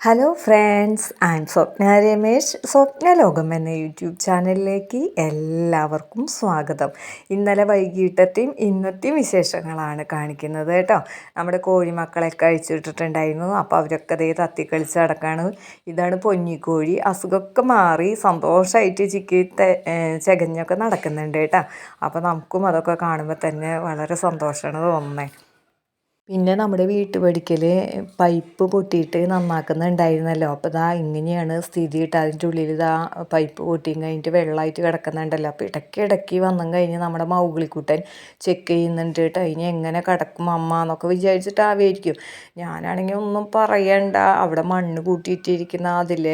Hello friends I am Swapna Ramesh Swapna ലോകം എന്ന YouTube ചാനലിലേക്ക് എല്ലാവർക്കും സ്വാഗതം. ഇന്നലെ വൈകിട്ടത്തെയും ഇന്നത്തെയും വിശേഷങ്ങളാണ് കാണിക്കുന്നത് കേട്ടോ. നമ്മുടെ കോഴിമക്കളൊക്കെ കഴിച്ചിട്ടിട്ടുണ്ടായിരുന്നു അപ്പോൾ അവരൊക്കെ അതേ തത്തിക്കളിച്ച് നടക്കാണ്. ഇതാണ് പൊന്നിക്കോഴി. അസുഖമൊക്കെ മാറി സന്തോഷമായിട്ട് ചിക്കി ചകഞ്ഞൊക്കെ നടക്കുന്നുണ്ട് കേട്ടോ. അപ്പോൾ നമുക്കും അതൊക്കെ കാണുമ്പോൾ തന്നെ വളരെ സന്തോഷമാണ് തോന്നുന്നത് പിന്നെ നമ്മുടെ വീട്ടുപടിക്കൽ പൈപ്പ് പൊട്ടിയിട്ട് നന്നാക്കുന്നുണ്ടായിരുന്നല്ലോ. അപ്പോൾ ഇതാ ഇങ്ങനെയാണ് സ്ഥിതി ഇട്ട് അതിന്റെ ഉള്ളിൽ ഇതാ പൈപ്പ് പൊട്ടിയും കഴിഞ്ഞിട്ട് വെള്ളമായിട്ട് കിടക്കുന്നുണ്ടല്ലോ. അപ്പോൾ ഇടയ്ക്ക് ഇടയ്ക്ക് വന്നും കഴിഞ്ഞ് നമ്മുടെ മൗഗിളിക്കുട്ടൻ ചെക്ക് ചെയ്യുന്നുണ്ട് കേട്ടോ. ഇനി എങ്ങനെ കിടക്കും അമ്മ എന്നൊക്കെ വിചാരിച്ചിട്ടാവായിരിക്കും ഞാനാണെങ്കിൽ ഒന്നും പറയണ്ട. അവിടെ മണ്ണ് കൂട്ടിയിട്ടിരിക്കുന്ന അതിൽ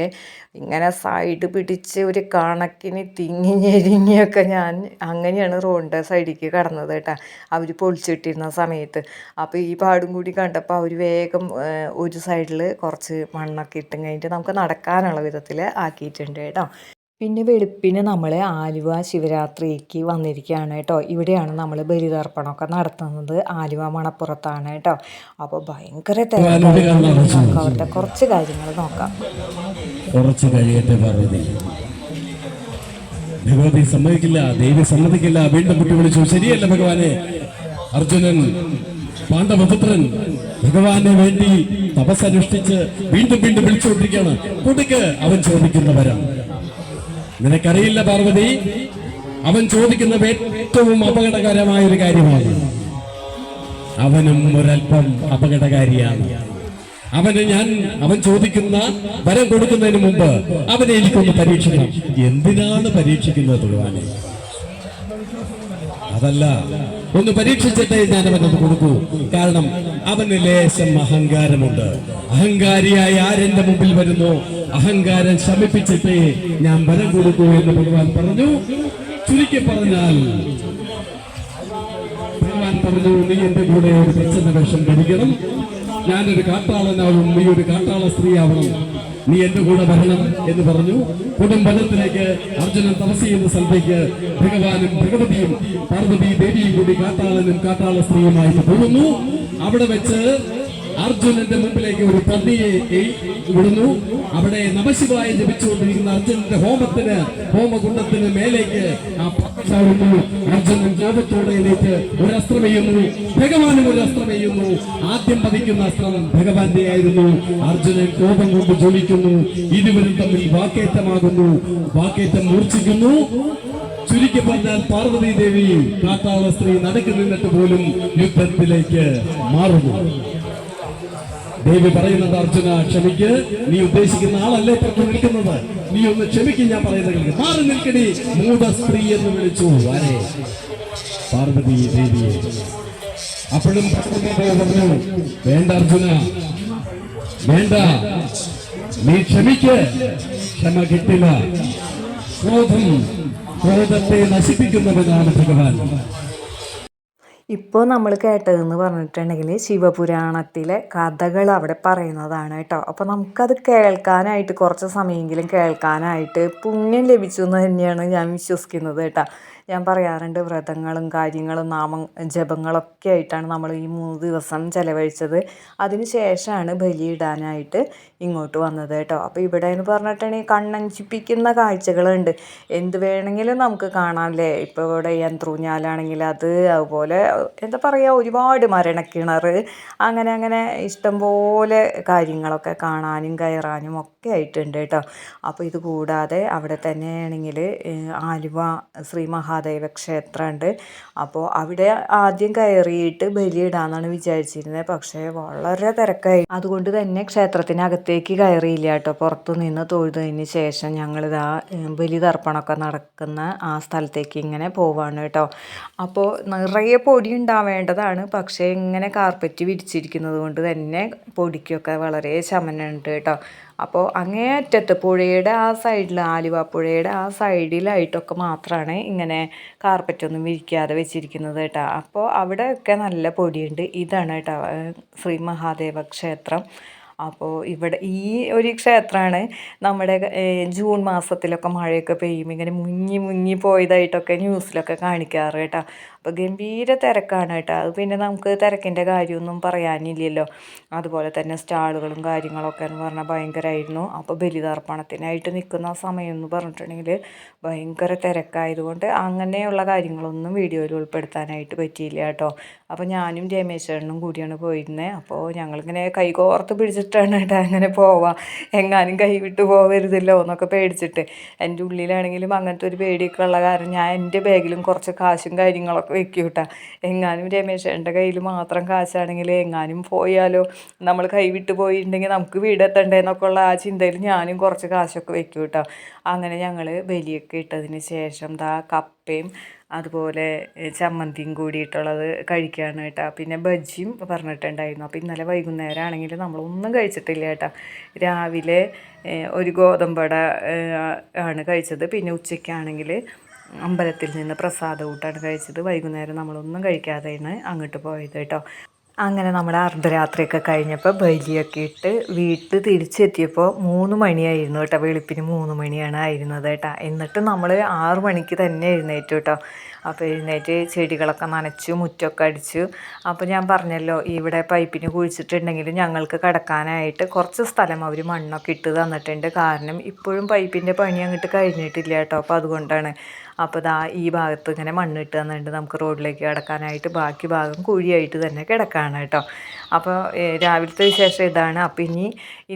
ഇങ്ങനെ സൈഡ് പിടിച്ച് ഒരു കണക്കിന് തിങ്ങി ഞെരിങ്ങിയൊക്കെ ഞാൻ അങ്ങനെയാണ് റോഡിന്റെ സൈഡിലേക്ക് കടന്നത് കേട്ടോ. അവർ പൊളിച്ചിട്ടിരുന്ന സമയത്ത്. അപ്പോൾ ഈ പാടും കൂടി കണ്ടപ്പോൾ അവർ വേഗം ഒരു സൈഡിൽ കുറച്ച് മണ്ണൊക്കെ ഇട്ടും കഴിഞ്ഞിട്ട് നമുക്ക് നടക്കാനുള്ള വിധത്തിൽ ആക്കിയിട്ടുണ്ട് കേട്ടോ. പിന്നെ വെളുപ്പിന് നമ്മൾ ആലുവ ശിവരാത്രിക്ക് വന്നിരിക്കുകയാണ് കേട്ടോ. ഇവിടെയാണ് നമ്മൾ ബലിതർപ്പണമൊക്കെ നടത്തുന്നത്. ആലുവ മണപ്പുറത്താണ് കേട്ടോ. അപ്പോൾ ഭയങ്കര അവരുടെ കുറച്ച് കാര്യങ്ങൾ നോക്കാം. കുറച്ച് കഴിയട്ടെ പാർവതി. ഭഗവതി സമ്മതിക്കില്ല ദേവി സമ്മതിക്കില്ല. വീണ്ടും കുട്ടി വിളിച്ചു ശരിയല്ല ഭഗവാനെ? അർജുനൻ പാണ്ഡവപുത്രൻ ഭഗവാന് വേണ്ടി തപസ്സനുഷ്ഠിച്ച് വീണ്ടും വീണ്ടും വിളിച്ചുകൊണ്ടിരിക്കുകയാണ്. കൊടുക്ക് അവൻ ചോദിക്കുന്നവരാ. നിനക്കറിയില്ല പാർവതി അവൻ ചോദിക്കുന്നത് ഏറ്റവും അപകടകരമായ ഒരു കാര്യമാണ്. അവനും ഒരല്പം അപകടകാരിയാണ്. അവന് ഞാൻ അവൻ ചോദിക്കുന്ന വരം കൊടുക്കുന്നതിന് മുമ്പ് അവനെ എനിക്കൊന്ന് പരീക്ഷിക്കണം എന്തിനാണ് പരീക്ഷിക്കുന്നത് ഭഗവാനെ? അതല്ല ഒന്ന് പരീക്ഷിച്ചിട്ടേ ഞാൻ അവനത് കൊടുക്കൂ. കാരണം അവന് ലേശം അഹങ്കാരമുണ്ട്. അഹങ്കാരിയായ ആരെന്റെ മുമ്പിൽ വരുന്നു? അഹങ്കാരം ശമിപ്പിച്ചിട്ടേ ഞാൻ വരം കൊടുക്കൂ എന്ന് ഭഗവാൻ പറഞ്ഞു. ചുരുക്കി പറഞ്ഞാൽ ഭഗവാൻ പറഞ്ഞു നീ എന്റെ കൂടെ ഒരു പ്രച്ഛന്ന വേഷം ധരിക്കണം. ഞാനൊരു കാട്ടാളനാവും. നീ ഒരു കാട്ടാള സ്ത്രീയാവണം. നീ എന്റെ കൂടെ വരണം എന്ന് പറഞ്ഞു. കുടുംബത്തിലേക്ക് അർജുനൻ തപസ് ചെയ്യുന്ന സ്ഥലത്തേക്ക് ഭഗവാനും ഭഗവതിയും പാർവതി ദേവിയും കൂടി കാട്ടാളനും കാട്ടാള സ്ത്രീയുമായിട്ട് പോകുന്നു. അവിടെ വെച്ച് അർജുനന്റെ മുമ്പിലേക്ക് ഒരു പന്നിയെ വിടുന്നു അവിടെ നമശിവായ ജപിച്ചുകൊണ്ടിരിക്കുന്ന അർജുനന്റെ ഹോമത്തിന് ഹോമകുണ്ടത്തിന് മേലേക്ക് ആ അർജുനൻ കോപത്തോടെയിലേക്ക് ഒരു അസ്ത്രം ചെയ്യുന്നു ഭഗവാനും ഒരു അസ്ത്രം ചെയ്യുന്നു ആദ്യം പതിക്കുന്ന അസ്ത്രം ഭഗവാന്റെ ആയിരുന്നു. അർജുനൻ കോപം കൊണ്ട് ജ്വലിക്കുന്നു. ഇരുവരും തമ്മിൽ വാക്കേറ്റമാകുന്നു. വാക്കേറ്റം മൂർച്ഛിക്കുന്നു. ചുരുക്കി പറഞ്ഞാൽ പാർവതി ദേവി കാട്ടാള നടക്കുന്നിട്ട് പോലും യുദ്ധത്തിലേക്ക് മാറുന്നു. ദേവി പറയുന്നത് അർജുന ക്ഷമിക്ക്. നീ ഉദ്ദേശിക്കുന്ന ആളല്ലേ പുറത്ത് നിൽക്കുന്നത്? നീ ഒന്ന് ക്ഷമിക്കും ഞാൻ പറയുന്നത്. മാറി നിൽക്കടി. മൂത സ്ത്രീ എന്ന് വിളിച്ചു. പാർവതി ദേവിയെ. അപ്പോഴും വേണ്ട അർജുന വേണ്ട. നീ ക്ഷമിക്ക്. ക്ഷമ കിട്ടില്ല. ക്രോധം ക്രോധത്തെ നശിപ്പിക്കുന്നവനാണ് ഭഗവാൻ. ഇപ്പോൾ നമ്മൾ കേട്ടതെന്ന് പറഞ്ഞിട്ടുണ്ടെങ്കിൽ ശിവപുരാണത്തിലെ കഥകൾ അവിടെ പറയുന്നതാണ് കേട്ടോ. അപ്പോൾ നമുക്കത് കേൾക്കാനായിട്ട് കുറച്ച് സമയമെങ്കിലും കേൾക്കാനായിട്ട് പുണ്യം ലഭിച്ചു എന്ന് തന്നെയാണ് ഞാൻ വിശ്വസിക്കുന്നത് കേട്ടോ. ഞാൻ പറയാറുണ്ട് വ്രതങ്ങളും കാര്യങ്ങളും നാമ ജപങ്ങളൊക്കെ ആയിട്ടാണ് നമ്മൾ ഈ മൂന്ന് ദിവസം ചിലവഴിച്ചത്. അതിന് ശേഷമാണ് ബലിയിടാനായിട്ട് ഇങ്ങോട്ട് വന്നത് കേട്ടോ. അപ്പോൾ ഇവിടെ എന്ന് പറഞ്ഞിട്ടുണ്ടെങ്കിൽ കണ്ണഞ്ചിപ്പിക്കുന്ന കാഴ്ചകളുണ്ട്. എന്ത് വേണമെങ്കിലും നമുക്ക് കാണാം അല്ലേ ഇപ്പോൾ ഇവിടെ യന്ത്രൂഞ്ഞാലാണെങ്കിൽ അത് അതുപോലെ എന്താ പറയുക ഒരുപാട് മരണക്കിണർ അങ്ങനെ അങ്ങനെ ഇഷ്ടംപോലെ കാര്യങ്ങളൊക്കെ കാണാനും കയറാനും ഒക്കെ ആയിട്ടുണ്ട് കേട്ടോ. അപ്പോൾ ഇത് കൂടാതെ അവിടെ തന്നെയാണെങ്കിൽ ആലുവ ശ്രീ മഹാദേവ ക്ഷേത്രമുണ്ട്. അപ്പോൾ അവിടെ ആദ്യം കയറിയിട്ട് ബലിയിടാന്നാണ് വിചാരിച്ചിരുന്നത് പക്ഷേ വളരെ തിരക്കായി. അതുകൊണ്ട് തന്നെ ക്ഷേത്രത്തിനകത്തേക്ക് കയറിയില്ല കേട്ടോ. പുറത്തു നിന്ന് തൊഴുതതിന് ശേഷം ഞങ്ങളിതാ ബലി തർപ്പണമൊക്കെ നടക്കുന്ന ആ സ്ഥലത്തേക്ക് ഇങ്ങനെ പോവാണ് കേട്ടോ. അപ്പോൾ നിറയെ പൊടി ഉണ്ടാവേണ്ടതാണ്. പക്ഷേ ഇങ്ങനെ കാർപ്പറ്റ് വിരിച്ചിരിക്കുന്നത് കൊണ്ട് തന്നെ പൊടിക്കൊക്കെ വളരെ ശമനമുണ്ട് കേട്ടോ. അപ്പോൾ അങ്ങേയറ്റത്ത് പുഴയുടെ ആ സൈഡിൽ ആലുവ പുഴയുടെ ആ സൈഡിലായിട്ടൊക്കെ മാത്രമാണ് ഇങ്ങനെ കാർപ്പറ്റൊന്നും വിരിക്കാതെ വെച്ചിരിക്കുന്നത് കേട്ടോ. അപ്പോൾ അവിടെയൊക്കെ നല്ല പൊടിയുണ്ട്. ഇതാണ് കേട്ടോ ശ്രീ മഹാദേവ ക്ഷേത്രം. അപ്പോൾ ഇവിടെ ഈ ഒരു ക്ഷേത്രമാണ് നമ്മുടെ ജൂൺ മാസത്തിലൊക്കെ മഴയൊക്കെ പെയ്യും. ഇങ്ങനെ മുങ്ങി മുങ്ങി പോയതായിട്ടൊക്കെ ന്യൂസിലൊക്കെ കാണിക്കാറ് കേട്ടോ. അപ്പോൾ ഗംഭീര തിരക്കാണ് കേട്ടോ. അത് പിന്നെ നമുക്ക് തിരക്കിന്റെ കാര്യമൊന്നും പറയാനില്ലല്ലോ. അതുപോലെ തന്നെ സ്റ്റാളുകളും കാര്യങ്ങളൊക്കെ എന്ന് പറഞ്ഞാൽ ഭയങ്കരമായിരുന്നു അപ്പോൾ ബലിതർപ്പണത്തിനായിട്ട് നിൽക്കുന്ന സമയം എന്ന് പറഞ്ഞിട്ടുണ്ടെങ്കിൽ ഭയങ്കര തിരക്കായതുകൊണ്ട് അങ്ങനെയുള്ള കാര്യങ്ങളൊന്നും വീഡിയോയിൽ ഉൾപ്പെടുത്താനായിട്ട് പറ്റിയില്ല കേട്ടോ. അപ്പോൾ ഞാനും രമേശ്വരനും കൂടിയാണ് പോയിരുന്നത് അപ്പോൾ ഞങ്ങളിങ്ങനെ കൈ കോർത്ത് പിടിച്ചിട്ടാണ് കേട്ടോ അങ്ങനെ പോവാം. എങ്ങാനും കൈ വിട്ട് പോകരുതല്ലോ എന്നൊക്കെ പേടിച്ചിട്ട്. എന്റെ ഉള്ളിലാണെങ്കിലും അങ്ങനത്തെ ഒരു പേടിയൊക്കെ ഉള്ള കാരണം ഞാൻ എന്റെ ബാഗിലും കുറച്ച് കാശും കാര്യങ്ങളൊക്കെ വെക്കും എങ്ങാനും രമേശേട്ടന്റെ കയ്യിൽ മാത്രം കാശാണെങ്കിൽ എങ്ങാനും പോയാലോ? നമ്മൾ കൈവിട്ട് പോയിട്ടുണ്ടെങ്കിൽ നമുക്ക് വീടെത്തണ്ടേ എന്നൊക്കെ ഉള്ള ആ ചിന്തയിൽ ഞാനും കുറച്ച് കാശൊക്കെ വെക്കും കേട്ടോ അങ്ങനെ ഞങ്ങൾ ബലിയൊക്കെ ഇട്ടതിന് ശേഷം ദാ കപ്പയും അതുപോലെ ചമ്മന്തിയും കൂടിയിട്ടുള്ളത് കഴിക്കുകയാണ് കേട്ടോ പിന്നെ ബജ്ജിയും പറഞ്ഞിട്ടുണ്ടായിരുന്നു. അപ്പോൾ ഇന്നലെ വൈകുന്നേരം ആണെങ്കിൽ നമ്മളൊന്നും കഴിച്ചിട്ടില്ല കേട്ടോ. രാവിലെ ഒരു ഗോതമ്പട ആണ് കഴിച്ചത്. പിന്നെ ഉച്ചയ്ക്കാണെങ്കിൽ അമ്പലത്തിൽ നിന്ന് പ്രസാദ ഊട്ടാണ് കഴിച്ചത്. വൈകുന്നേരം നമ്മളൊന്നും കഴിക്കാതെയാണ് അങ്ങോട്ട് പോയത് കേട്ടോ. അങ്ങനെ നമ്മുടെ അർദ്ധരാത്രിയൊക്കെ കഴിഞ്ഞപ്പോൾ ബലിയൊക്കെ ഇട്ട് വീട്ടിൽ തിരിച്ചെത്തിയപ്പോൾ മൂന്ന് മണിയായിരുന്നു കേട്ടോ. വെളുപ്പിന് മൂന്ന് മണിയാണ് ആയിരുന്നത് കേട്ടോ. എന്നിട്ട് നമ്മൾ ആറു മണിക്ക് തന്നെ എഴുന്നേറ്റു കേട്ടോ. അപ്പോൾ എഴുന്നേറ്റ് ചെടികളൊക്കെ നനച്ചു മുറ്റൊക്കെ അടിച്ചു. അപ്പോൾ ഞാൻ പറഞ്ഞല്ലോ ഇവിടെ പൈപ്പിന് കുഴിച്ചിട്ടുണ്ടെങ്കിൽ ഞങ്ങൾക്ക് കിടക്കാനായിട്ട് കുറച്ച് സ്ഥലം അവർ മണ്ണൊക്കെ ഇട്ട് തന്നിട്ടുണ്ട്. കാരണം ഇപ്പോഴും പൈപ്പിന്റെ പണി അങ്ങോട്ട് കഴിഞ്ഞിട്ടില്ല കേട്ടോ. അപ്പോൾ അതുകൊണ്ടാണ് അപ്പോൾ ദാ ഈ ഭാഗത്ത് ഇങ്ങനെ മണ്ണിട്ട് തന്നിട്ടുണ്ട് നമുക്ക് റോഡിലേക്ക് കിടക്കാനായിട്ട് ബാക്കി ഭാഗം കുഴിയായിട്ട് തന്നെ കിടക്കാണ് കേട്ടോ. അപ്പോൾ രാവിലത്തെ വിശേഷം ഇതാണ്. അപ്പോൾ ഇനി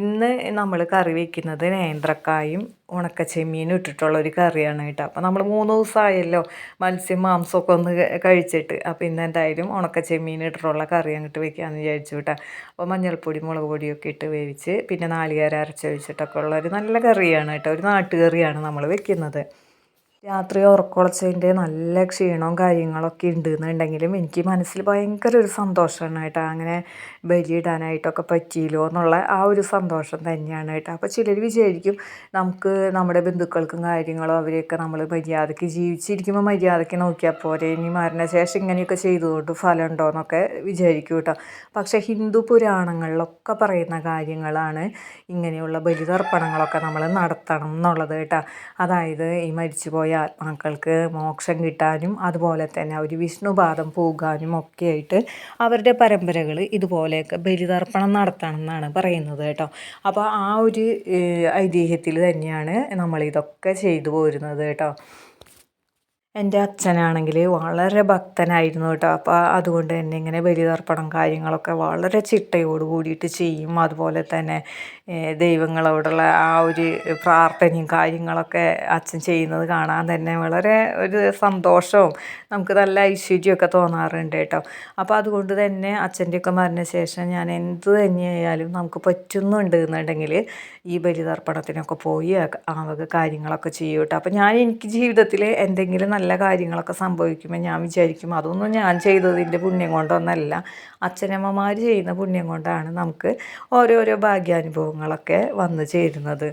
ഇന്ന് നമ്മൾ കറി വയ്ക്കുന്നത് നേന്ത്രക്കായും ഉണക്ക ചെമ്മീനും ഇട്ടിട്ടുള്ള ഒരു കറിയാണ് കേട്ടോ. അപ്പോൾ നമ്മൾ മൂന്ന് ദിവസമായല്ലോ മത്സ്യം മാംസമൊക്കെ ഒന്ന് കഴിച്ചിട്ട്. അപ്പോൾ ഇന്ന് എന്തായാലും ഉണക്ക ചെമ്മീൻ ഇട്ടിട്ടുള്ള കറി അങ്ങോട്ട് വെക്കാമെന്ന് വിചാരിച്ചു കേട്ടോ. അപ്പോൾ മഞ്ഞൾപ്പൊടി മുളക് പൊടിയൊക്കെ ഇട്ട് വേവിച്ച് പിന്നെ നാളികേര അരച്ചൊഴിച്ചിട്ടൊക്കെ ഉള്ള ഒരു നല്ല കറിയാണ് കേട്ടോ. ഒരു നാട്ടുകറിയാണ് നമ്മൾ വെക്കുന്നത്. രാത്രി ഉറക്കുളച്ചതിന്റെ നല്ല ക്ഷീണവും കാര്യങ്ങളൊക്കെ ഉണ്ട് എന്നുണ്ടെങ്കിലും എനിക്ക് മനസ്സിൽ ഭയങ്കര ഒരു സന്തോഷമാണ് കേട്ടോ. അങ്ങനെ ബലിയിടാനായിട്ടൊക്കെ പറ്റിയല്ലോ എന്നുള്ള ആ ഒരു സന്തോഷം തന്നെയാണ് കേട്ടോ. അപ്പോൾ ചിലർ വിചാരിക്കും നമുക്ക് നമ്മുടെ ബന്ധുക്കൾക്കും കാര്യങ്ങളും അവരെയൊക്കെ നമ്മൾ മര്യാദയ്ക്ക് ജീവിച്ചിരിക്കുമ്പോൾ മര്യാദയ്ക്ക് നോക്കിയാൽ പോരെ. ഇനി മരണശേഷം ഇങ്ങനെയൊക്കെ ചെയ്തുകൊണ്ട് ഫലം ഉണ്ടോ എന്നൊക്കെ വിചാരിക്കും കേട്ടോ. പക്ഷേ ഹിന്ദു പുരാണങ്ങളിലൊക്കെ പറയുന്ന കാര്യങ്ങളാണ് ഇങ്ങനെയുള്ള ബലിതർപ്പണങ്ങളൊക്കെ നമ്മൾ നടത്തണം എന്നുള്ളത് കേട്ടോ. അതായത് ഈ മരിച്ചുപോയ ആത്മാക്കൾക്ക് മോക്ഷം കിട്ടാനും അതുപോലെ തന്നെ അവർ വിഷ്ണുപാദം പോകാനും ഒക്കെയായിട്ട് അവരുടെ പരമ്പരകൾ ഇതുപോലെയൊക്കെ ബലിതർപ്പണം നടത്തണം എന്നാണ് പറയുന്നത് കേട്ടോ. അപ്പോൾ ആ ഒരു ഐതിഹ്യത്തിൽ തന്നെയാണ് നമ്മളിതൊക്കെ ചെയ്തു പോരുന്നത് കേട്ടോ. എന്റെ അച്ഛനാണെങ്കിൽ വളരെ ഭക്തനായിരുന്നു കേട്ടോ. അപ്പോൾ അതുകൊണ്ട് തന്നെ ഇങ്ങനെ ബലിതർപ്പണം കാര്യങ്ങളൊക്കെ വളരെ ചിട്ടയോട് കൂടിയിട്ട് ചെയ്യും. അതുപോലെ തന്നെ ദൈവങ്ങളോടുള്ള ആ ഒരു പ്രാർത്ഥനയും കാര്യങ്ങളൊക്കെ അച്ഛൻ ചെയ്യുന്നത് കാണാൻ തന്നെ വളരെ ഒരു സന്തോഷവും നമുക്ക് നല്ല ഐശ്വര്യമൊക്കെ തോന്നാറുണ്ട് കേട്ടോ. അപ്പോൾ അതുകൊണ്ട് തന്നെ അച്ഛന്റെയൊക്കെ മരണശേഷം ഞാൻ എന്ത് തന്നെയായാലും നമുക്ക് പറ്റുന്നുണ്ട് എന്നുണ്ടെങ്കിൽ ഈ ബലിതർപ്പണത്തിനൊക്കെ പോയി ആ വക കാര്യങ്ങളൊക്കെ ചെയ്യും കേട്ടോ. അപ്പോൾ ഞാൻ എനിക്ക് ജീവിതത്തിൽ എന്തെങ്കിലും നല്ല കാര്യങ്ങളൊക്കെ സംഭവിക്കുമ്പോൾ ഞാൻ വിചാരിക്കും അതൊന്നും ഞാൻ ചെയ്തതിന്റെ പുണ്യം കൊണ്ടൊന്നല്ല. അച്ഛനമ്മമാർ ചെയ്യുന്ന പുണ്യം കൊണ്ടാണ് നമുക്ക് ഓരോരോ ഭാഗ്യാനുഭവങ്ങളൊക്കെ വന്നു ചേരുന്നത്.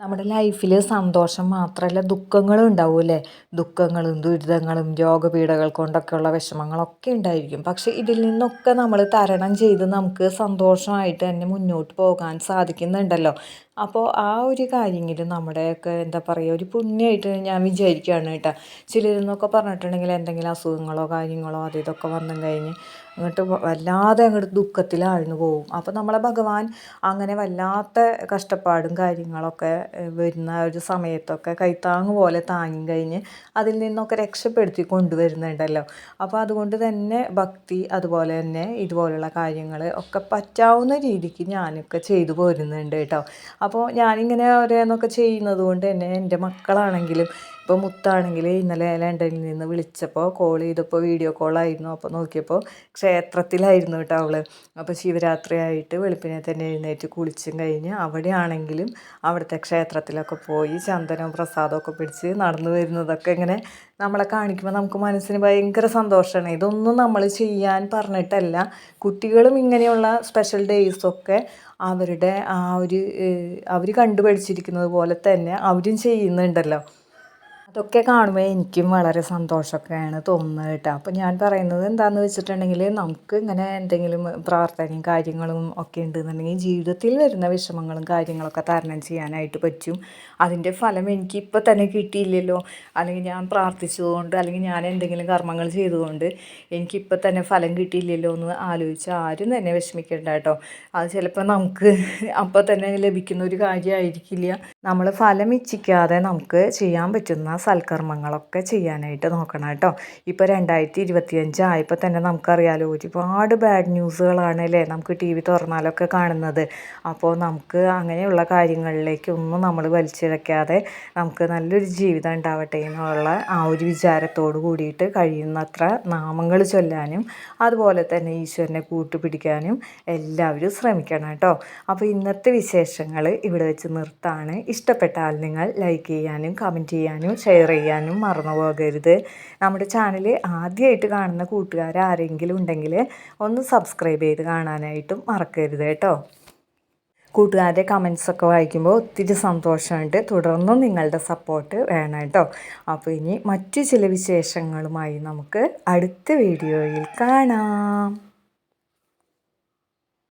നമ്മുടെ ലൈഫിൽ സന്തോഷം മാത്രമല്ല ദുഃഖങ്ങളും ഉണ്ടാവുമല്ലേ ദുഃഖങ്ങളും ദുരിതങ്ങളും രോഗപീഠകൾ കൊണ്ടൊക്കെയുള്ള വിഷമങ്ങളൊക്കെ ഉണ്ടായിരിക്കും. പക്ഷെ ഇതിൽ നിന്നൊക്കെ നമ്മൾ തരണം ചെയ്ത് നമുക്ക് സന്തോഷമായിട്ട് തന്നെ മുന്നോട്ട് പോകാൻ സാധിക്കുന്നുണ്ടല്ലോ. അപ്പോൾ ആ ഒരു കാര്യങ്ങളിൽ നമ്മുടെയൊക്കെ എന്താ പറയുക ഒരു പുണ്യമായിട്ട് ഞാൻ വിചാരിക്കുകയാണ് കേട്ടോ. ചിലരെന്നൊക്കെ പറഞ്ഞിട്ടുണ്ടെങ്കിൽ എന്തെങ്കിലും അസുഖങ്ങളോ കാര്യങ്ങളോ അത് ഇതൊക്കെ വന്നു കഴിഞ്ഞ് അങ്ങോട്ട് വല്ലാതെ അങ്ങോട്ട് ദുഃഖത്തിലാഴ്ന്നു പോകും. അപ്പോൾ നമ്മളെ ഭഗവാൻ അങ്ങനെ വല്ലാത്ത കഷ്ടപ്പാടും കാര്യങ്ങളൊക്കെ വരുന്ന ഒരു സമയത്തൊക്കെ കൈത്താങ് പോലെ താങ്ങി കഴിഞ്ഞ് അതിൽ നിന്നൊക്കെ രക്ഷപ്പെടുത്തി കൊണ്ടുവരുന്നുണ്ടല്ലോ. അപ്പോൾ അതുകൊണ്ട് തന്നെ ഭക്തി അതുപോലെ തന്നെ ഇതുപോലുള്ള കാര്യങ്ങൾ ഒക്കെ പറ്റാവുന്ന രീതിക്ക് ഞാനൊക്കെ ചെയ്തു പോരുന്നുണ്ട് കേട്ടോ. അപ്പോൾ ഞാനിങ്ങനെ ഓരോന്നൊക്കെ ചെയ്യുന്നത് കൊണ്ട് തന്നെ എന്റെ മക്കളാണെങ്കിലും ഇപ്പോൾ മുത്താണെങ്കിൽ ഇന്നലെ ലണ്ടനിൽ നിന്ന് വിളിച്ചപ്പോൾ കോൾ ചെയ്തപ്പോൾ വീഡിയോ കോളായിരുന്നു അപ്പോൾ നോക്കിയപ്പോൾ ക്ഷേത്രത്തിലായിരുന്നു കേട്ടോ അവൾ അപ്പോൾ ശിവരാത്രി ആയിട്ട് വെളുപ്പിനെ തന്നെ എഴുന്നേറ്റ് കുളിച്ചും കഴിഞ്ഞ് അവിടെയാണെങ്കിലും അവിടുത്തെ ക്ഷേത്രത്തിലൊക്കെ പോയി ചന്ദനവും പ്രസാദമൊക്കെ പിടിച്ച് നടന്നു വരുന്നതൊക്കെ ഇങ്ങനെ നമ്മളെ കാണിക്കുമ്പോൾ നമുക്ക് മനസ്സിന് ഭയങ്കര സന്തോഷമാണ് ഇതൊന്നും നമ്മൾ ചെയ്യാൻ പറഞ്ഞിട്ടല്ല. കുട്ടികളും ഇങ്ങനെയുള്ള സ്പെഷ്യൽ ഡേയ്സൊക്കെ അവരുടെ ആ ഒരു അവർ കണ്ടുപഠിച്ചിരിക്കുന്നത് പോലെ തന്നെ അവരും ചെയ്യുന്നുണ്ടല്ലോ. ഇതൊക്കെ കാണുമ്പോൾ എനിക്കും വളരെ സന്തോഷമൊക്കെയാണ് തോന്നുന്നത് കേട്ടോ. അപ്പോൾ ഞാൻ പറയുന്നത് എന്താണെന്ന് വെച്ചിട്ടുണ്ടെങ്കിൽ നമുക്ക് ഇങ്ങനെ എന്തെങ്കിലും പ്രാർത്ഥനയും കാര്യങ്ങളും ഒക്കെ ഉണ്ടെന്നുണ്ടെങ്കിൽ ജീവിതത്തിൽ വരുന്ന വിഷമങ്ങളും കാര്യങ്ങളൊക്കെ തരണം ചെയ്യാനായിട്ട് പറ്റും. അതിന്റെ ഫലം എനിക്ക് ഇപ്പോൾ തന്നെ കിട്ടിയില്ലല്ലോ. അല്ലെങ്കിൽ ഞാൻ പ്രാർത്ഥിച്ചതുകൊണ്ട് അല്ലെങ്കിൽ ഞാൻ എന്തെങ്കിലും കർമ്മങ്ങൾ ചെയ്തുകൊണ്ട് എനിക്കിപ്പോൾ തന്നെ ഫലം കിട്ടിയില്ലല്ലോ എന്ന് ആലോചിച്ച് ആരും തന്നെ വിഷമിക്കേണ്ട കേട്ടോ. അത് ചിലപ്പോൾ നമുക്ക് അപ്പോൾ തന്നെ ലഭിക്കുന്ന ഒരു കാര്യമായിരിക്കില്ല. നമ്മൾ ഫലം ഇച്ഛിക്കാതെ നമുക്ക് ചെയ്യാൻ പറ്റുന്ന സൽക്കർമ്മങ്ങളൊക്കെ ചെയ്യാനായിട്ട് നോക്കണം കേട്ടോ. ഇപ്പോൾ രണ്ടായിരത്തി ഇരുപത്തിയഞ്ച് ആയപ്പോൾ തന്നെ നമുക്കറിയാലോ ഒരുപാട് ബാഡ് ന്യൂസുകളാണ് അല്ലേ നമുക്ക് ടി വി തുറന്നാലൊക്കെ കാണുന്നത്. അപ്പോൾ നമുക്ക് അങ്ങനെയുള്ള കാര്യങ്ങളിലേക്കൊന്നും നമ്മൾ വലിച്ചിഴക്കാതെ നമുക്ക് നല്ലൊരു ജീവിതം ഉണ്ടാവട്ടെ എന്നുള്ള ആ ഒരു വിചാരത്തോട് കൂടിയിട്ട് കഴിയുന്നത്ര നാമങ്ങൾ ചൊല്ലാനും അതുപോലെ തന്നെ ഈശ്വരനെ കൂട്ടുപിടിക്കാനും എല്ലാവരും ശ്രമിക്കണം കേട്ടോ. അപ്പോൾ ഇന്നത്തെ വിശേഷങ്ങൾ ഇവിടെ വെച്ച് നിർത്താണ്. ഇഷ്ടപ്പെട്ടാൽ നിങ്ങൾ ലൈക്ക് ചെയ്യാനും കമന്റ് ചെയ്യാനും ഷെയർ ചെയ്യാനും മറന്നു പോകരുത്. നമ്മുടെ ചാനൽ ആദ്യമായിട്ട് കാണുന്ന കൂട്ടുകാർ ആരെങ്കിലും ഉണ്ടെങ്കിൽ ഒന്ന് സബ്സ്ക്രൈബ് ചെയ്ത് കാണാനായിട്ടും മറക്കരുത് കേട്ടോ. കൂട്ടുകാരുടെ കമൻസൊക്കെ വായിക്കുമ്പോൾ ഒത്തിരി സന്തോഷമുണ്ട്. തുടർന്നും നിങ്ങളുടെ സപ്പോർട്ട് വേണം കേട്ടോ. അപ്പോൾ ഇനി മറ്റു ചില വിശേഷങ്ങളുമായി നമുക്ക് അടുത്ത വീഡിയോയിൽ കാണാം.